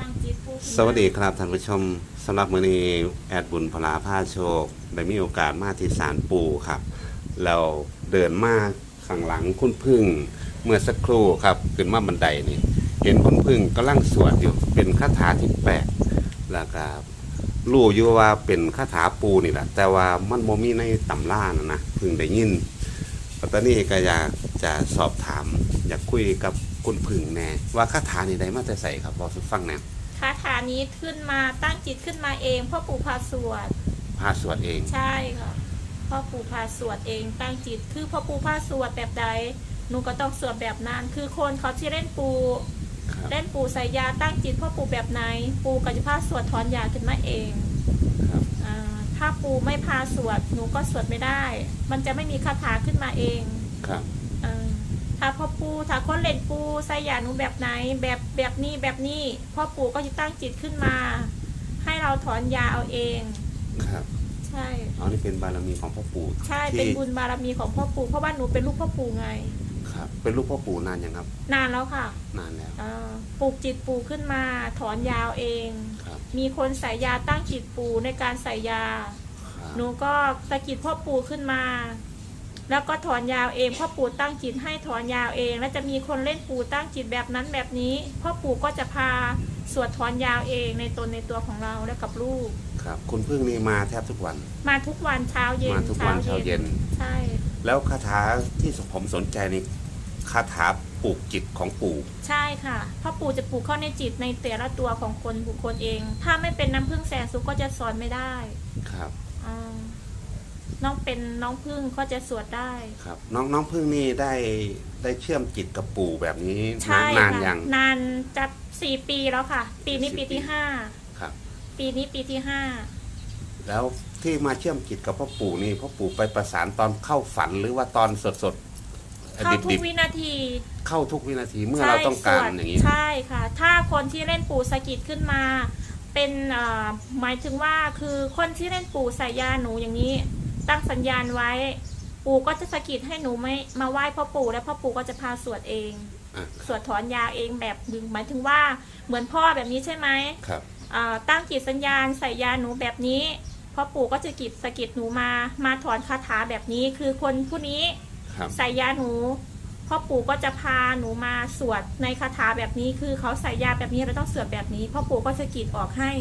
ตั้งจิตผู้สวัสดีครับท่านผู้ชมสำหรับมื้อนี้แอดบุญพลาผ้าโชค ได้มีโอกาสมาที่ศาลปู่ครับแล้วเดินมาข้างหลังคุณพึ่งเมื่อสักครู่ครับ ขึ้นมาบันไดนี่ เห็นคุณพึ่งกำลังสวดอยู่เป็นคาถาที่แปลกแล้วก็รู้อยู่ว่าเป็นคาถาปูนี่แหละแต่ว่ามันโมมีในตำรานะนะเพึ่งได้ยินตอนนี้ก็อยากจะสอบถาม อยากคุยกับ คุณพึ่งแน่ว่าคาถานี่ได้มาแต่ใส่ครับบอกสุฟังแหน่คาถานี้ขึ้นมาตั้งจิตขึ้นมาเองพ่อปู่พาสวดพาสวดเอง ใช่ค่ะพ่อปู่พาสวดเองตั้งจิต คือพ่อปู่พาสวดแบบใดหนูก็ต้องสวดแบบนั้น คือคนเขาที่เล่นปูครับเล่นปูใส่ยาตั้งจิตพ่อปู่แบบไหน ปูก็จะพาสวดถอนยาขึ้นมาเองครับอ่าถ้าปูไม่พาสวดหนูก็สวดไม่ได้ มันจะไม่มีคาถาขึ้นมาเองครับอ่า ถ้าพ่อปูถ้าคนเล่นปูใส่ยาหนูแบบไหน แบบแบบนี้แบบนี้พ่อปู่ก็จะตั้งจิตขึ้นมา ให้เราถอนยาเอาเอง ครับใช่เอานี่เป็นบารมีของพ่อปู่ใช่ที่เป็นบุญบารมีของพ่อปู่เพราะว่าหนูเป็นลูกพ่อปู่ไง ครับ เป็นลูกพ่อปู่นานยังครับ นานแล้วค่ะนานแล้ว อ่าปลูกจิตปู่ขึ้นมา ถอนยาวเอง ครับมีคนใส่ยาตั้งจิตปู่ในการใส่ยา ครับหนูก็สะกิดพ่อปู่ขึ้นมา แล้วก็ถอนยาวเองพ่อปู่ตั้งจิตให้ถอนยาวเอง แล้วจะมีคนเล่นปู่ตั้งจิตแบบนั้นแบบนี้พ่อปู่ก็จะพาสวดถอนยาวเองในตนในตัวของเราและกับลูก ครับ คุณพึ่งนี่มาแทบทุกวัน มาทุกวันเช้าเย็นมาทุกวันเช้าเย็น ใช่ แล้วคาถาที่ผมสนใจนี่คาถาปลูกจิตของปู่ใช่ค่ะพ่อปู่จะปลูกเข้าในจิตในแต่ละตัวของคนบุคคลเอง ถ้าไม่เป็นน้ำพึ่งแสนสุขก็จะสอนไม่ได้ ครับอ่า น้องเป็นน้องพึ่งก็จะสวดได้ ครับ น้องน้องพึ่งนี่ได้ได้เชื่อมจิตกับปู่แบบนี้ใช่นานนานค่ะยังนานจะสี่ปีแล้วค่ะ ปีนี้สี่ปีที่ปีห้าครับ ปีนี้ปีที่ห้าแล้วที่มาเชื่อมจิตกับพ่อปู่นี่พ่อปู่ไปประสานตอนเข้าฝันหรือว่าตอนสดสดๆเข้าทุดิกบวินาทีๆเข้าทุกวินาทีเมื่อเราต้องการใช่สวดอย่างนี้ ใช่ค่ะ ถ้าคนที่เล่นปู่สะกิดขึ้นมา เป็นเอ่อหมายถึงว่าคือคนที่เล่นปู่ใส่ยาหนูอย่างนี้ ตั้งสัญญาณไว้ ปู่ก็จะสะกิดให้หนูไม่มาไหว้พ่อปู่แล้วพ่อปู่ก็จะพาสวดเอง อะสวดถอนยาเองแบบดึงหมายถึงว่าเหมือนพ่อแบบนี้ใช่ไหมครับ อ่าตั้งจิตสัญญาณใส่ยาหนูแบบนี้พ่อปู่ก็จะกิดสะกิดหนูมามาถอนคาถาแบบนี้ คือคนผู้นี้ ครับ ใส่ยาหนูพ่อปู่ก็จะพาหนูมาสวดในคาถาแบบนี้ คือเขาใส่ยาแบบนี้เราต้องสวดแบบนี้พ่อปู่ก็จะกิดออกให้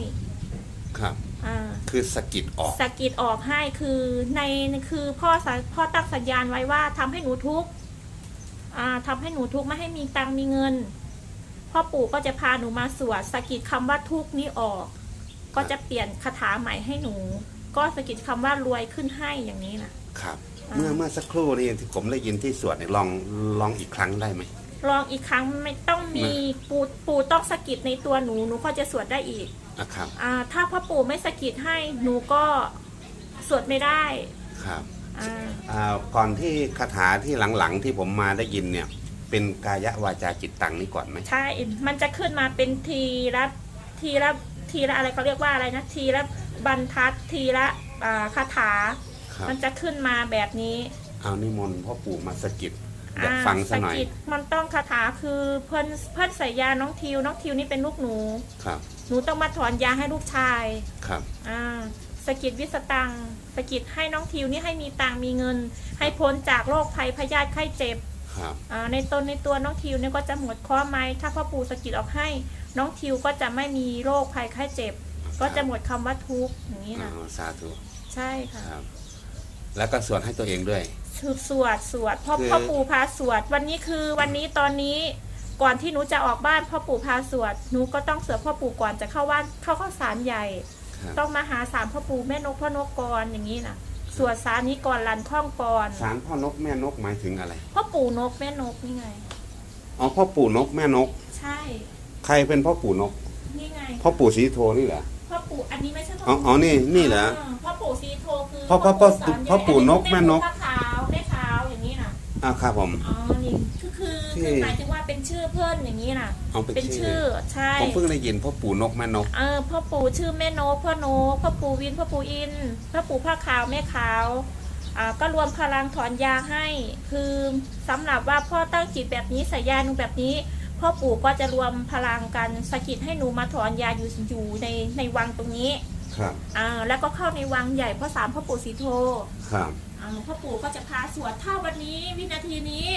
ครับ อ่า คือสะกิดออก สะกิดออกให้คือในคือพ่อสะพ่อตั้งสัญญาณไว้ว่าทำให้หนูทุกข์อ่าทำให้หนูทุกข์ไม่ให้มีตังค์มีเงิน พ่อปู่ก็จะพาหนูมาสวดสะกิดคำว่าทุกข์นี้ออก ก็จะเปลี่ยนคาถาใหม่ให้หนู ก็สะกิดคำว่ารวยขึ้นให้อย่างนี้นะครับ อ่า เมื่อเมื่อสักครู่นี่ที่ผมได้ยินที่สวดเนี่ยลองลองอีกครั้งได้ไหม ลองอีกครั้งไม่ต้องมีปู่ปู่ต้องสะกิดในตัวหนูหนูก็จะสวดได้อีก อะครับอ่าถ้าพ่อปู่ไม่สะกิดให้หนูก็สวดไม่ได้ครับอ่าอ่าก่อนที่คาถาที่หลังๆที่ผมมาได้ยินเนี่ย เป็นกายะวาจาจิตตังนี่ก่อนไหมใช่มันจะขึ้นมาเป็นทีละทีละทีละอะไรเขาเรียกว่าอะไรนะทีละบรรทัดทีละอ่าคาถา ครับมันจะขึ้นมาแบบนี้เอานิมนต์พ่อปู่มาสะกิดอยากฟังซะหน่อยสกิดมันต้องคาถาคือเพิ่นเพิ่นใส่ยาน้องทิวน้องทิวนี่เป็นลูกหนู ครับ หนูต้องมาถอนยาให้ลูกชายครับ อ่าสกิดวิสตังค์สกิดให้น้องทิวนี่ให้มีตังค์มีเงิน ให้พ้นจากโรคภัยพยาธิไข้เจ็บครับ อ่าในตนในตัวน้องทิวเนี่ยก็จะหมดข้อไม้ถ้าพ่อปู่สะกิดออกให้ น้องทิวก็จะไม่มีโรคภัยไข้เจ็บ ก็จะหมดคำว่าทุกข์อย่างนี้อ่านะสาธุใช่ค่ะครับ แล้วก็สวดให้ตัวเองด้วยสวดสวดสวดพ่อคือ พ่อปู่พาสวด วันนี้คือวันนี้ตอนนี้ ก่อนที่หนูจะออกบ้านพ่อปู่พาสวดหนูก็ต้องสวดพ่อปู่ก่อนจะเข้าบ้านเข้าข้าวสารใหญ่ ครับ ต้องมาหาสามพ่อปู่แม่นกพ่อนกกรอย่างนี้นะสวดสารนี้ก่อนลันข้องก่อนสารพ่อนกแม่นกหมายถึงอะไรพ่อปู่นกแม่นกนี่ไง อ๋อพ่อปู่นกแม่นก ใช่ใครเป็นพ่อปู่นก นี่ไงพ่อปู่สีโทนี่เหรอพ่อปู่อันนี้ไม่ใช่พ่ออ๋อปู่อ๋อนี่นี่เหรอพ่อปู่ซีโทคือพ่อพ่อพ่อสอนใหญ่พ่อปู่นกแม่นก อัขาวแม่ขาวอย่างนี้นะอ่าครับผม อ๋อนี่ คือคือที่คือหมายถึงว่าเป็นชื่อเพื่อนอย่างนี้นะเอาเป็นเป็นชื่ชื่ออใช่ผมเพิ่งได้ยินพ่อปู่นกแม่นก เออพ่อปู่ชื่อแม่นกพ่อนกพ่อปู่วินพ่อปู่อินพ่อปู่ผ้าขาวแม่ขาวอ่าก็รวมพลังถอนยาให้ คือสำหรับว่าพ่อตั้งจิตแบบนี้ใส่ยาหนูแบบนี้ พ่อปู่ก็จะรวมพลังกันสะกิดให้หนูมาถอนยาอยู่อยู่ในในวังตรงนี้ ครับ อ่า แล้วก็เข้าในวังใหญ่พ่อสามพ่อปู่สีโท ครับ อ่าพ่อปู่ก็จะพาสวดถ้าวันนี้วินาทีนี้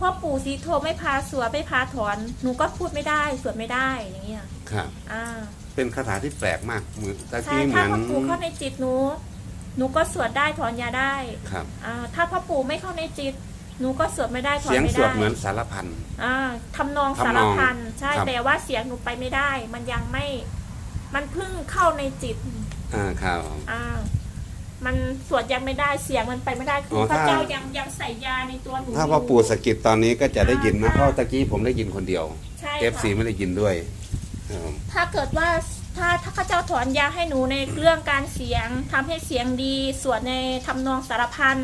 พ่อปู่สีโทไม่พาสวดไม่พาถอนหนูก็พูดไม่ได้สวดไม่ได้อย่างเงี้ยครับ อ่าเป็นคาถาที่แปลกมากเหมือนตะใช่กี้เหถ้ามือนพ่อปู่เข้าในจิตหนูหนูก็สวดได้ถอนยาได้ครับ อ่าถ้าพ่อปู่ไม่เข้าในจิตหนูก็สวดไม่ได้ถอนเสียงไม่สวดได้เหมือนสารพัน อ่าทำนองทำนองสารพันใช่ครับ แต่ว่าเสียงหนูไปไม่ได้ มันยังไม่ มันเพิ่งเข้าในจิตอ่าครับ อ่า มันสวดยังไม่ได้เสียงมันไปไม่ได้คืออพระถ้า เจ้ายังยังใส่ยาในตัวหนูถ้าพ่อปู่สะกิดตอนนี้ก็จะได้ยินนะอ่าเพราะตะกี้ผมได้ยินคนเดียวใช่เอฟซีค่ะไม่ได้ยินด้วยครับถ้าเกิดว่าถ้าถ้าข้าเจ้าถอนยาให้หนูในเรื่องการเสียงทำให้เสียงดีสวดในทำนองสารพัน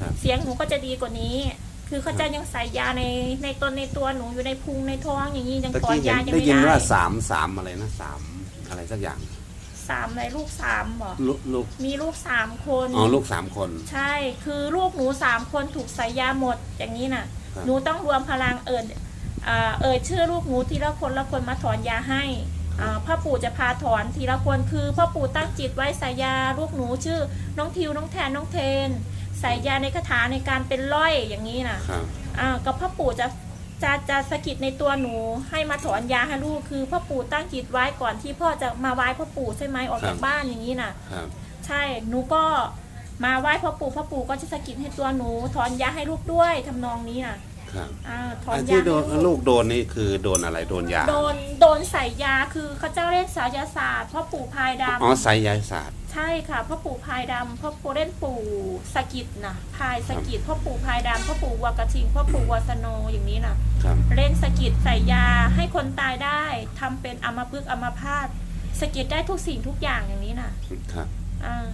ครับเสียงหนูก็จะดีกว่านี้ คือเขาจะยังใส่ยาในในตนในตัวหนูอยู่ในพุงในท้องอย่างนี้ยังตะถอนกี้เห็นยายังได้ไม่ยินได้ว่าสามสามอะไรนะสามอะไรสักอย่าง สามเลยลูกสามบอกลูกลูกมีลูกสามคน อ๋อลูกสามคน ใช่ คือลูกหนูสามคนถูกใส่ยาหมดอย่างนี้น่ะ ครับ หนูต้องรวมพลังเอิญอ่าเอ่ยชื่อลูกหนูทีละคนละคนมาถอนยาให้อ่าพ่อปู่จะพาถอนทีละคนคือพ่อปู่ตั้งจิตไว้ใส่ยาลูกหนูชื่อ น้องทิวน้องแทนน้องเทน ใส่ยาในคาถาในการเป็นร้อยอย่างนี้น่ะ ครับ อ่าก็พ่อปู่จะ จะจะสะกิดในตัวหนูให้มาถอนยาให้ลูกคือพ่อปู่ตั้งจิตไว้ก่อนที่พ่อจะมาไหว้พ่อปู่ใช่ไหมออกจากบ้านอย่างนี้น่ะ ครับ ใช่หนูก็มาไหว้พ่อปู่พ่อปู่ก็จะสะกิดให้ตัวหนูถอนยาให้ลูกด้วยทำนองนี้น่ะ ครับอ่าถอนอันยาที่ให้โดนลูลูกกโดนนี่คือโดนอะไรโดนยาโดนโดนใส่ยาคือเขาเจ้าเล่นสายศาสตร์พ่อปู่พายดอ๋อไซยายศาสตร์ำใช่ค่ะพ่อปู่พายดำพ่อปู่เล่นปู่สะกิดนะพายสะกิดพ่อปู่พายดำพ่อปู่วัวกระทิงพ่อปู่วัวสโนอย่างนี้น่ะครับเล่นสะกิดใส่ยาให้คนตายได้ทำเป็นอัมพฤกษ์อัมพาตสะกิดได้ทุกสิ่งทุกอย่างอย่างนี้น่ะครับอ่า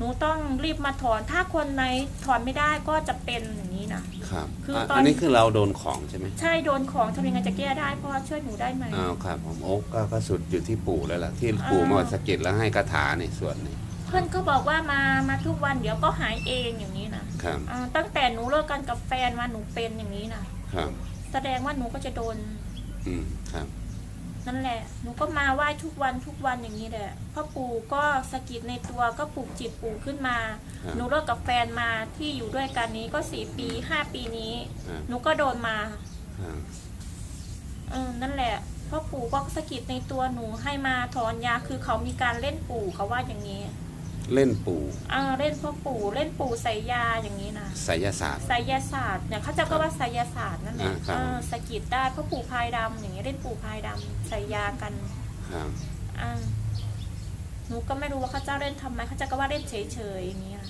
หนูต้องรีบมาถอน ถ้าคนไหนถอนไม่ได้ก็จะเป็นอย่างนี้นะ ครับคืออะตอน อันนี้คือเราโดนของใช่ไหมใช่โดนของทำยังไงจะแก้ได้พ่อช่วยหนูได้ไหม อ้าวครับผมโอ้ก็ก็สุดอยู่ที่ปู่แล้วล่ะที่ปู่อ่ามมาสะกิดแล้วให้คาถาในส่วนนี้เพื่อนก็บอกว่ามามาทุกวันเดี๋ยวก็หายเองอย่างนี้นะครับอ่าตั้งแต่หนูเลิกกันกับแฟนมาหนูเป็นอย่างนี้นะครับแสดงว่าหนูก็จะโดนอืมครับ นั่นแหละ หนูก็มาไหว้ทุกวันทุกวันอย่างนี้แหละพ่อปู่ก็สะกิดในตัวก็ปลูกจิตปู่ขึ้นมาครับหนูเลิกกับแฟนมาที่อยู่ด้วยกันนี้ก็สี่ปีห้าปีนี้ครับหนูก็โดนมาครับเออนั่นแหละพ่อปู่ก็สะกิดในตัวหนูให้มาถอนยาคือเขามีการเล่นปู่เขาว่าอย่างนี้ เล่นปู่อ่าเล่นพ่อปู่เล่นปู่ใส่ยาอย่างนี้นะไสยศาสตร์ ไสยศาสตร์เนี่ยเขาจะก็ว่าไสยศาสตร์นั่นแหละอ่าครับ เออสะกิดได้พ่อปู่พายดำอย่างนี้เล่นปู่พายดำใส่ยากันครับอ่าหนูก็ไม่รู้ว่าเขาเจ้าเล่นทำไมเขาจะก็ว่าเล่นเฉยๆอย่างนี้ย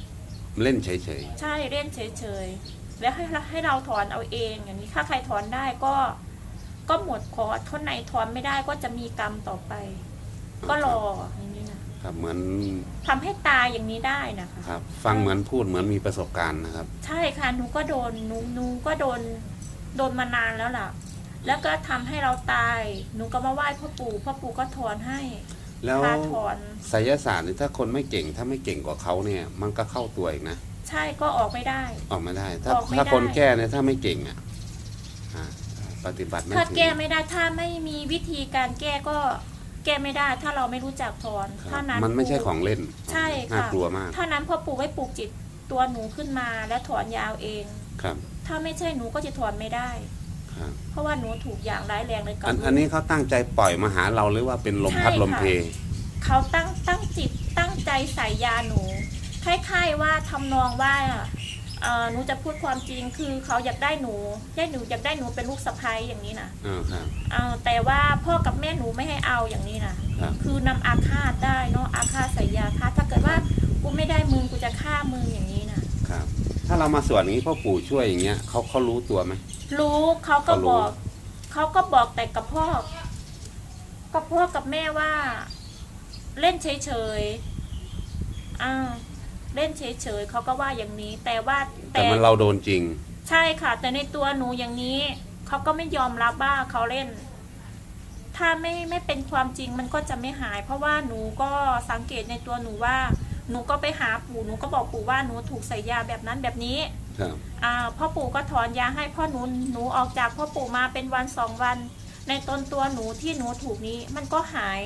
เล่นเฉยใช่เล่นเฉยๆ แล้วให้เราให้เราถอนเอาเองอย่างนี้ถ้าใครถอนได้ก็ ก็หมดคอร์สคนไหนถอนไม่ได้ก็จะมีกรรมต่อไป ๆก็รออย่างนี้นะ ครับเหมือนทำให้ตายอย่างนี้ได้นะคะ ครับ ฟังเหมือนพูดเหมือนมีประสบการณ์นะครับ ใช่ค่ะหนูก็โดนหนูหนูก็โดนโดนมานานแล้วล่ะ แล้วก็ทำให้เราตาย หนูก็มาไหว้พ่อปู่พ่อปู่ก็ถอนให้แล้วพาถอนไสยศาสตร์นี่ถ้าคนไม่เก่งถ้าไม่เก่งกว่าเขาเนี่ย มันก็เข้าตัวอีกนะใช่ก็ออกไม่ได้ ออกมาได้ ถ้าออกไม่ถ้าได้คนแก้เนี่ยถ้าไม่เก่งอะอ่าปฏิบัติไม่ถ้าถึงแก้ไม่ได้ถ้าไม่มีวิธีการแก้ก็ แก้ไม่ได้ถ้าเราไม่รู้จักถอนครับเท่านั้นมันไม่ใช่ปู่ของเล่นใช่น่าค่ะกลัวมากเท่านั้นพ่อปู่ไว้ปลูกจิตตัวหนูขึ้นมาแล้วถอนยาวเองครับ ถ้าไม่ใช่หนูก็จะถอนไม่ได้ครับเพราะว่าหนูถูกอย่างร้ายแรงเลยกัอันอันนี้เขาตั้งใจปล่อยมาหาเราหรือว่าเป็นลมใช่พัดลมค่ะเพเขาตั้งตั้งจิตตั้งใจใส่ยาหนูคล้ายๆว่าทำนองว่าเอ่อ หนูจะพูดความจริงคือเขาอยากได้หนูอยากหนูอยากได้หนูเป็นลูกสะใภ้อย่างนี้นะอ่าครับ เอ่อแต่ว่าพ่อกับแม่หนูไม่ให้เอาอย่างนี้นะครับ คือนำอาฆาตได้เนาะอาฆาตใส่ยาฆาตถ้าเกิดว่ากูไม่ได้มึงกูจะฆ่ามึงอย่างนี้นะครับ ถ้าเรามาสวดอย่างนี้พ่อปู่ช่วยอย่างเงี้ยเขาเขารู้ตัวไหม รู้เขาก็ก็รู้ บอกเขาก็บอกแต่กับพ่อกับพ่อกับแม่ว่า เล่นเฉยๆอ่า เล่นเฉยๆเขาก็ว่าอย่างนี้ แต่ว่าแต่มันเราโดนจริง ใช่ค่ะ แต่ในตัวหนูอย่างนี้เขาก็ไม่ยอมรับว่าเขาเล่น ถ้าไม่ไม่เป็นความจริงมันก็จะไม่หาย เพราะว่าหนูก็สังเกตในตัวหนูว่า หนูก็ไปหาปู่หนูก็บอกปู่ว่าหนูถูกใส่ยาแบบนั้นแบบนี้ครับอ่าพ่อปู่ก็ถอนยาให้พ่อหนูหนูออกจากพ่อปู่มาเป็นวันสองวัน ในตนตัวหนูที่หนูถูกนี้มันก็หาย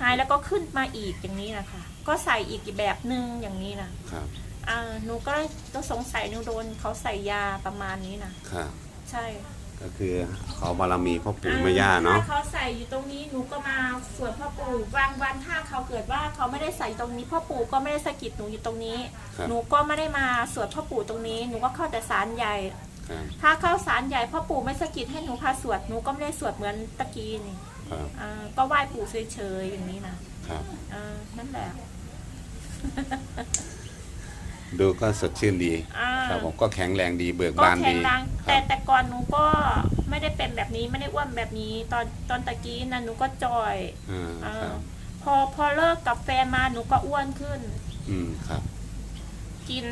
หายแล้วก็ขึ้นมาอีกอย่างนี้นะคะ ก็ใส่อีกแบบหนึ่งอย่างนี้นะครับอ่าหนูก็เลยก็สงสัยหนูโดนเขาใส่ยาประมาณนี้นะครับ ใช่ก็คือขอบารมีพ่อปู่แม่ย่าเนาะถ้เขาใส่อยู่ตรงนี้หนูก็มาสวดพ่อปู่บางวันถ้าเขาเกิดว่าเขาไม่ได้ใส่ตรงนี้พ่อปู่ก็ไม่ได้สะกิดหนูอยู่ตรงนี้ครับหนูก็ไม่ได้มาสวดพ่อปู่ตรงนี้หนูก็เข้าแต่ศาลใหญ่ครับถ้าเข้าศาลใหญ่พ่อปู่ไม่สะกิดให้หนูพาสวดหนูก็ไม่ได้สวดเหมือนตะกี้นี่ ครับ อ่าก็ไหว้ปู่เฉยๆอย่างนี้นะครับ อ่านั่นแหละ ดูก็สดชื่นดีอ่า ครับผมก็แข็งแรงดีเบิกก็บานแข็ดีงแรงคแต่รับแต่ก่อนหนูก็ไม่ได้เป็นแบบนี้ไม่ได้อ้วนแบบนี้ ตอนตอนตะกี้นะหนูก็จอยอ่าอ่าครับพอพอเลิกกับแฟนมาหนูก็อ้วนขึ้น อืมครับกิน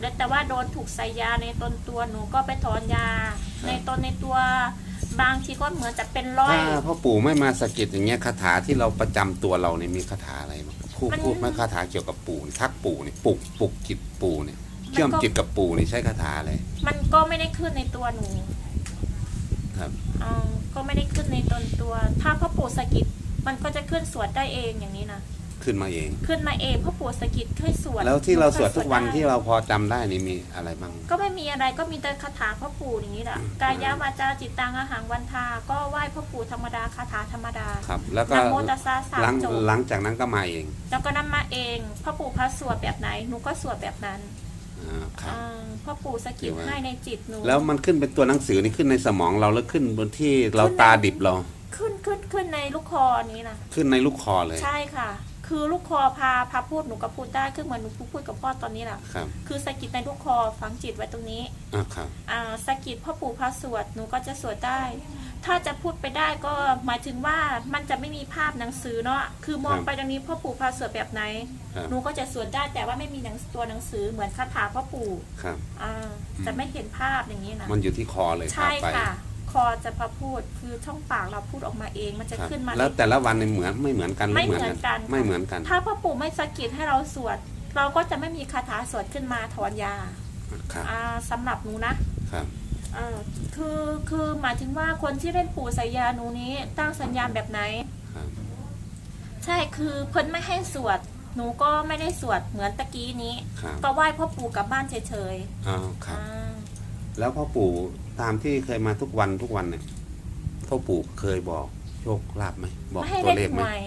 แล้วแต่ว่าโดนถูกใส่ยาในตนตัวหนูก็ไปถอนยา ในตนในตัว บางทีก็เหมือนจะเป็นร้อย ถ้าพ่อปู่ไม่มาสะกิดอย่างเงี้ยคาถาที่เราประจำตัวเราเนี่ยมีคาถาอะไรบ้างพูดมัน พูดไหม่คาถาเกี่ยวกับปู่นี่ทักปู่นี่ปลุกปลุกจิตปู่เนี่ยเชื่อมจิตกับปู่นี่ใช้คาถาอะไร มันก็ไม่ได้ขึ้นในตัวหนูครับ อ่าก็ไม่ได้ขึ้นในตนตัว ถ้าพ่อปู่สะกิดมันก็จะขึ้นสวดได้เองอย่างนี้นะ ขึ้นมาเอง ขึ้นมาเองพ่อปู่สะกิดให้สวดแล้วที่เราสวดทุกวันได้ที่เราพอจำได้นี่มีอะไรบ้าง ก็ไม่มีอะไรก็มีแต่คาถาพ่อปู่อย่างนี้แหละกายาวาจาจิตตังอาหารวันทา ก็ไหว้พ่อปู่ธรรมดาคาถาธรรมดาครับ แล้วก็นะโมตัสสะสามหลังจบหลังจากนั้นก็มาเองแล้วก็นำมาเองพ่อปู่พระสวดแบบไหนหนูก็สวดแบบนั้นอ่าครับ อ่าพ่อปู่สะกิดเกี่ยวไว้ให้ในจิตหนู แล้วมันขึ้นเป็นตัวหนังสือนี่ขึ้นในสมองเราแล้วขึ้นบนที่เราตาดิบเรา ขึ้นขึ้นขึ้นในลูกคอนี้นะขึ้นในลูกคอเลย ใช่ค่ะ คือลูกคอพาพาพูดหนูก็พูดได้คือเหมือนหนูพูดกับพ่อตอนนี้แหละครับคือสะกิดในลูกคอฝังจิตไว้ตรงนี้อ่าครับอ่าสะกิดพ่อปู่พระสวดหนูก็จะสวดได้ ถ้าจะพูดไปได้ก็หมายถึงว่ามันจะไม่มีภาพหนังสือเนาะคือมองไปตรงนี้พ่อปู่พระสวดแบบไหน ครับ หนูก็จะสวดได้แต่ว่าไม่มีหนังตัวหนังสือเหมือนคาถาพ่อปู่ครับ อ่าจะไม่เห็นภาพอย่างนี้นะมันอยู่ที่คอเลยใช่พาไปค่ะ คอจะพอพูดคือช่องปากเราพูดออกมาเองมันจะครับขึ้นมาแล้วในแต่ละวันเนี่ยเหมือนไม่เหมือนกันไม่เหมือนกันไม่เหมือนกัน ถ้าพ่อปู่ไม่สะกิดให้เราสวด เราก็จะไม่มีคาถาสวดขึ้นมาถอนยาครับอ่าสำหรับหนูนะครับเออคือคือหมายถึงว่าคนที่เล่นปู่ใส่ยาหนูนี้ตั้งสัญญาณแบบไหนครับใช่คือเพิ่นไม่ให้สวดหนูก็ไม่ได้สวดเหมือนตะกี้นี้ครับก็ไหว้พ่อปู่กลับบ้านเฉยอ๋อคๆรับอ่า แล้วพ่อปู่ตามที่เคยมาทุกวันทุกวันเนี่ยพ่อปู่เคยบอกโชคลาภไหมบอกไม่ให้ตัวเล่นเลขหไหมวย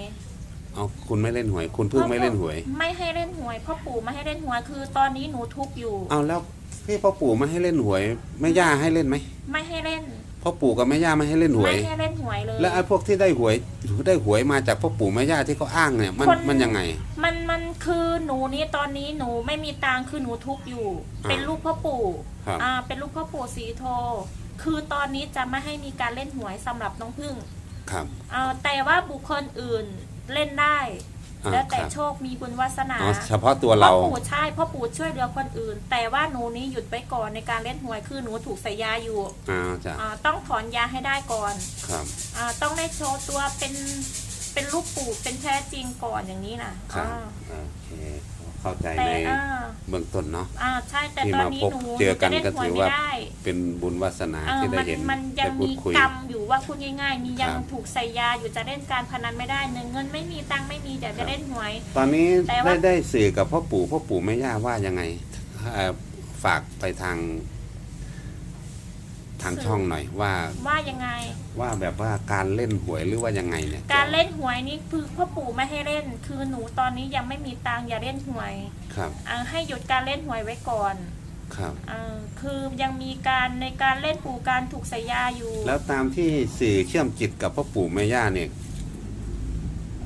เอาคุณไม่เล่นหวย คุณเพิ่งไม่เล่นหวย ไม่ให้เล่นหวยพ่อปู่ไม่ให้เล่นหวยคือตอนนี้หนูทุกข์อยู่ เอาแล้วที่พ่อปู่ไม่ให้เล่นหวยแม่ย่าให้เล่นไหมไม่ให้เล่นพ่อปู่กับแม่ย่าไม่ให้เล่นหวยไม่ให้เล่นหวยเลย แล้วไอ้พวกที่ได้หวยได้หวยมาจากพ่อปู่แม่ย่าที่เขาอ้างเนี่ย มันคน มันยังไง มันมัน คือหนูนี้ตอนนี้หนูไม่มีตังค์คือหนูทุกข์อยู่ อ่าเป็นลูกพ่อปู่ครับ อ่าเป็นลูกพ่อปู่สีโท คือตอนนี้จะไม่ให้มีการเล่นหวยสำหรับน้องพึ่งครับอ่าแต่ว่าบุคคลอื่นเล่นได้ อ่าแล้วแต่ครับโชคมีบุญวาสนาอ๋อเฉพาะตัวเรา พ่อปู่ใช่พ่อปู่ช่วยเหลือคนอื่น แต่ว่าหนูนี้หยุดไปก่อนในการเล่นหวยคือหนูถูกใส่ยาอยู่อ่าจ้ะอ่าต้องถอนยาให้ได้ก่อน ครับ อ่าต้องได้โชว์ตัวเป็น เป็นลูกปู่เป็นแท้จริงก่อนอย่างนี้นะครับอ่า โอเคเข้าใจแต่ในอ่า เบื้องต้นเนาะ อ่าใช่แต่ที่ตอนมานี้พบหนูเจอกันหนูก็จะเล่นหวยถือไม่ว่าได้เป็นบุญวาสนาเออที่ได้มันเห็นมันยัได้งพูมีดคุย กรรมอยู่ว่าพูดง่ายๆ มียังครับถูกใส่ยาอยู่จะเล่นการพนันไม่ได้เงินเงินไม่มีตังค์ไม่มีแต่ครัจะบ เล่นหวย ตอนนี้แต่ว่า ได้ได้สื่อกับพ่อปู่พ่อปู่แม่ย่าว่ายังไงเอ่อฝากไปทาง ทางช่องหน่อยว่าว่ายังไง ว่าแบบว่าการเล่นหวยหรือว่ายังไงเนี่ยการเล่นหวยนี่คือพ่อปู่ไม่ให้เล่น คือหนูตอนนี้ยังไม่มีตังค์อย่าเล่นหวยครับอ่าให้หยุดการเล่นหวยไว้ก่อนครับอ่าคือยังมีการในการเล่นปู่การถูกใส่ยาอยู่ แล้วตามที่สื่อเชื่อมจิตกับพ่อปู่แม่ย่าเนี่ย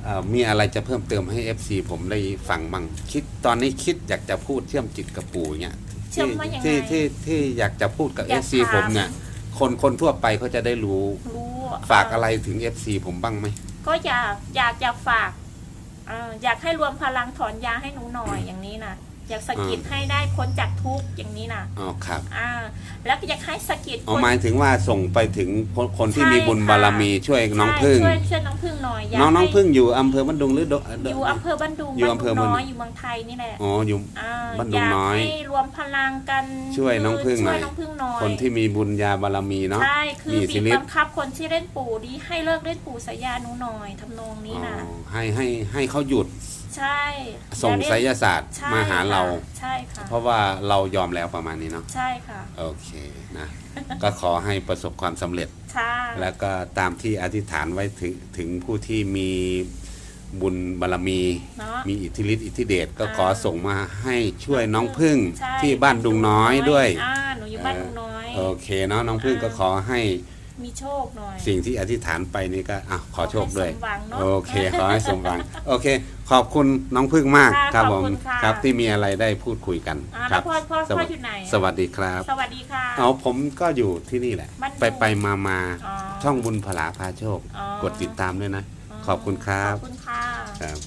เอ่อมีอะไรจะเพิ่มเติมให้ FC ผมได้ฟังบ้างคิดตอนนี้คิดอยากจะพูดเชื่อมจิตกับปู่เนี่ยเชื่อมว่ายังไงที่ที่ที่อยากจะพูดกับอยาก FC ถามผมเนี่ย คนคนทั่วไปเขาจะได้รู้ รู้ฝากอะไรถึง FC ผมบ้างไหม ก็อยากอยากอยากฝากอ่าอยากให้รวมพลังถอนยาให้หนูหน่อยอย่างนี้นะ อยากสะกิดให้ได้พ้นจากทุกข์อย่างนี้นะอ๋อครับอ่าแล้วก็อยากให้สะกิดอ๋อคนหมายถึงว่าส่งไปถึงคนคนที่ใช่มีบุญค่ะบารมีช่วยน้องพึ่งใช่ช่วยช่วยน้องพึ่งหน่อยยากน้องน้องให้พึ่งอยู่อำเภอบ้านดุงหรือโดอยู่อำเภอบ้านดุงอยู่อำเภอบ้านดุงบ้านน้อยอยู่เมืองไทยนี่แหละอ๋ออยู่อ่าบ้านดุงน้อยากให้รวมพลังกันช่วยน้องพึ่งหน่ช่อวยยน้องพึ่งหน่อยคนที่มีบุญญาบารมีเนาะใช่คือมีบีชีบวิตบังคับคนที่เล่นปู่ดีให้เลิกเล่นปู่สายาหนูหน่อยทำนองนี้นะอ๋อให้ให้ให้เขาหยุด ใช่ส่งอย่ไสเล่นยศาสตร์ใช่มาหาเรา ค่ะใช่ค่ะเพราะว่าเรายอมแล้วประมาณนี้เนาะใช่ค่ะโอเคนะ ก็ขอให้ประสบความสำเร็จ ใช่แล้วก็ตามที่อธิษฐานไว้ถึงถึงผู้ที่มีบุญบารมี เนาะ มีอิทธิฤทธิอิทธิเดชก็อ่าขอส่งมาให้ช่วยน้องพึ่งใช่ที่บ้านดุงน้อยด้วย อ่าหนูอยู่บ้านดุงน้อย โอเคเนาะน้องพึ่งอ่าก็ขอให้ มีโชคหน่อย สิ่งที่อธิษฐานไปนี่ก็อะขอโชคด้วยขอให้สมหวังเนอะโอเค ขอให้สมหวัง โอเค ขอบคุณน้องพึ่งมากค่ะครับขผอบมคุณค่ะ ครับที่มีอะไรได้พูดคุยกันอ่าคแล้รัวบพ่อพ่อสพ่อวัสอยู่ไหนสวัสดีครับ สวัสดีค่ะ เอาผมก็อยู่ที่นี่แหละบ้านดุงไปไปมามาอ๋อ ช่องบุญพลาพาโชค อ๋อกดติดตามด้วยนะ ขอบคุณครับ ขอบคุณค่ะ ครับ